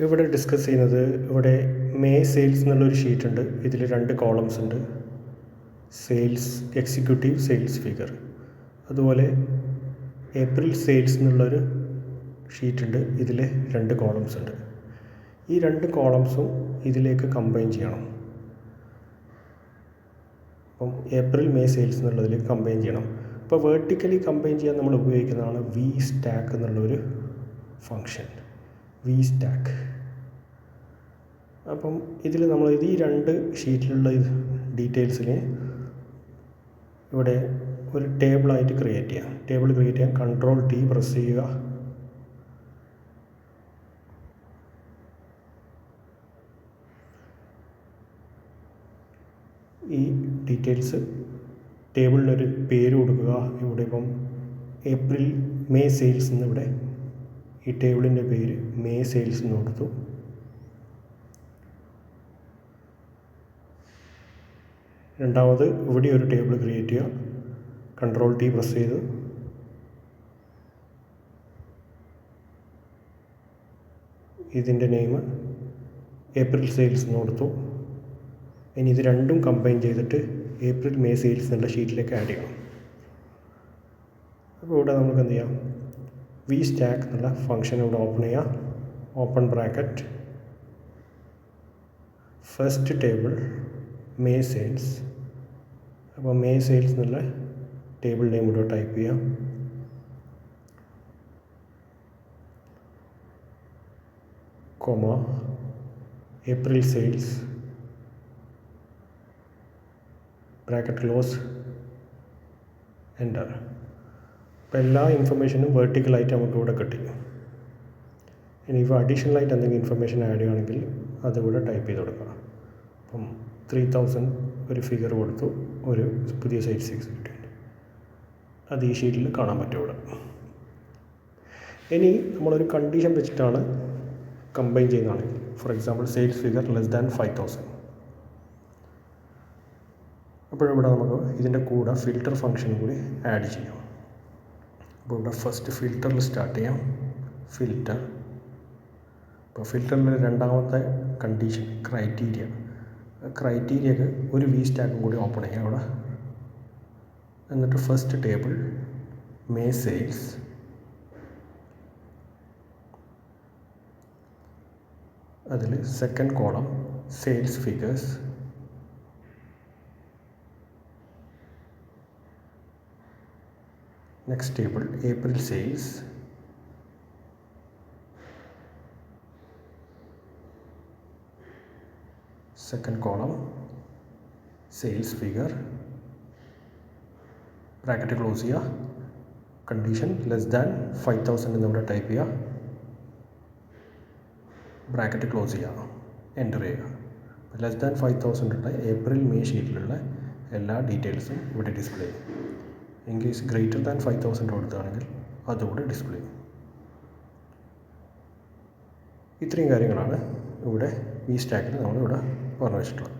ഇവിടെ ഡിസ്കസ് ചെയ്യുന്നത് ഇവിടെ മേ സെയിൽസ് എന്നുള്ളൊരു ഷീറ്റ് ഉണ്ട്. ഇതിൽ രണ്ട് കോളംസ് ഉണ്ട്. സെയിൽസ് എക്സിക്യൂട്ടീവ് സെയിൽസ് ഫിഗർ അതുപോലെ ഏപ്രിൽ സെയിൽസ് എന്നുള്ളൊരു ഷീറ്റ് ഉണ്ട്. ഇതിൽ രണ്ട് കോളംസ് ഉണ്ട്. ഈ രണ്ട് കോളംസും ഇതിലേക്ക് കമ്പൈൻ ചെയ്യണം. അപ്പം ഏപ്രിൽ മെയ് സെയിൽസ് എന്നുള്ളതിൽ കമ്പൈൻ ചെയ്യണം. അപ്പോൾ വേർട്ടിക്കലി കമ്പൈൻ ചെയ്യാൻ നമ്മൾ ഉപയോഗിക്കുന്നതാണ് വി സ്റ്റാക്ക് എന്നുള്ളൊരു ഫങ്ഷൻ വി സ്റ്റാക്ക് അപ്പം ഇതിൽ നമ്മൾ ഈ രണ്ട് ഷീറ്റിലുള്ള ഡീറ്റെയിൽസിനെ ഇവിടെ ഒരു ടേബിളായിട്ട് ക്രിയേറ്റ് ചെയ്യാം. ടേബിൾ ക്രിയേറ്റ് ചെയ്യാൻ കൺട്രോൾ ടി പ്രസ് ചെയ്യുക. ഈ ഡീറ്റെയിൽസ് ടേബിളിനൊരു പേര് കൊടുക്കുക. ഇവിടെ ഇപ്പം ഏപ്രിൽ മെയ് സെയിൽസ് എന്നിവിടെ ഈ ടേബിളിന്റെ പേര് മേ സെയിൽസ് എന്ന് കൊടുത്തു. രണ്ടാമത് ഇവിടെ ഒരു ടേബിൾ ക്രിയേറ്റ് ചെയ്യുക. കൺട്രോൾ ടി പ്രസ് ചെയ്ത്. ഇതിന്റെ നെയിം ഏപ്രിൽ സെയിൽസ് എന്ന് കൊടുത്തു. ഇനി ഇത് രണ്ടും കമ്പൈൻ ചെയ്തിട്ട് ഏപ്രിൽ മെയ് സെയിൽസ് എന്നുള്ള ഷീറ്റിലേക്ക് ആഡ് ചെയ്യണം. അപ്പോൾ ഇവിടെ നമുക്ക് എന്ത് ചെയ്യാം? വി സ്റ്റാക്ക് എന്നുള്ള ഫംഗ്ഷൻ ഇവിടെ ഓപ്പൺ ചെയ്യുക open bracket first table May sales അപ്പോൾ മേ സെയിൽസ് എന്നുള്ള ടേബിൾ നെയിം ഇവിടെ ടൈപ്പ് ചെയ്യാം. Comma April sales bracket close enter അപ്പോൾ എല്ലാ ഇൻഫർമേഷനും വേർട്ടിക്കലായിട്ട് നമുക്ക് ഇവിടെ കിട്ടി. ഇനിയിപ്പോൾ അഡീഷണലായിട്ട് എന്തെങ്കിലും ഇൻഫർമേഷൻ ആഡ് ചെയ്യുകയാണെങ്കിൽ അതിവിടെ ടൈപ്പ് ചെയ്ത് കൊടുക്കുക. അപ്പം ത്രീ തൗസൻഡ് ഒരു ഫിഗർ കൊടുത്തു ഒരു പുതിയ സൈറ്റ് സിക്സ് കിട്ടി. അത് ഈ ഷീറ്റിൽ കാണാൻ പറ്റും ഇവിടെ. ഇനി നമ്മളൊരു കണ്ടീഷൻ വെച്ചിട്ടാണ് combine ചെയ്യുന്നതാണെങ്കിൽ for example sales figure less than five thousand അപ്പോഴിവിടെ നമുക്ക് ഇതിന്റെ കൂടെ ഫിൽറ്റർ ഫംഗ്ഷൻ കൂടി ആഡ് ചെയ്യാം. അപ്പോൾ ഇവിടെ ഫസ്റ്റ് ഫിൽറ്ററിൽ സ്റ്റാർട്ട് ചെയ്യാം. ഫിൽറ്റർ അപ്പോൾ ഫിൽറ്ററിന്റെ രണ്ടാമത്തെ കണ്ടീഷൻ ക്രൈറ്റീരിയ ക്രൈറ്റീരിയക്ക് ഒരു വി സ്റ്റാക്കും കൂടി ഓപ്പൺ ചെയ്യാം അവിടെ എന്നിട്ട് ഫസ്റ്റ് ടേബിൾ മേ സെയിൽസ് അതിൽ second column sales figures next table April sales second column sales figure bracket close ചെയ്യുക condition less than five thousand എന്നിവിടെ ടൈപ്പ് ചെയ്യുക. ബ്രാക്കറ്റ് ക്ലോസ് ചെയ്യുക എന്റർ ചെയ്യുക. ലെസ് ദാൻ ഫൈവ് തൗസൻഡ് ഉള്ള April May ഷീറ്റിലുള്ള എല്ലാ ഡീറ്റെയിൽസും ഇവിടെ ഡിസ്പ്ലേ ചെയ്യും in case greater than five thousand കൊടുക്കുകയാണെങ്കിൽ അതുകൂടെ ഡിസ്പ്ലേ ചെയ്യും. ഇത്രയും കാര്യങ്ങളാണ് ഇവിടെ ഈ സ്റ്റാക്കിൽ നമ്മളിവിടെ പറഞ്ഞു വെച്ചിട്ടുള്ളത്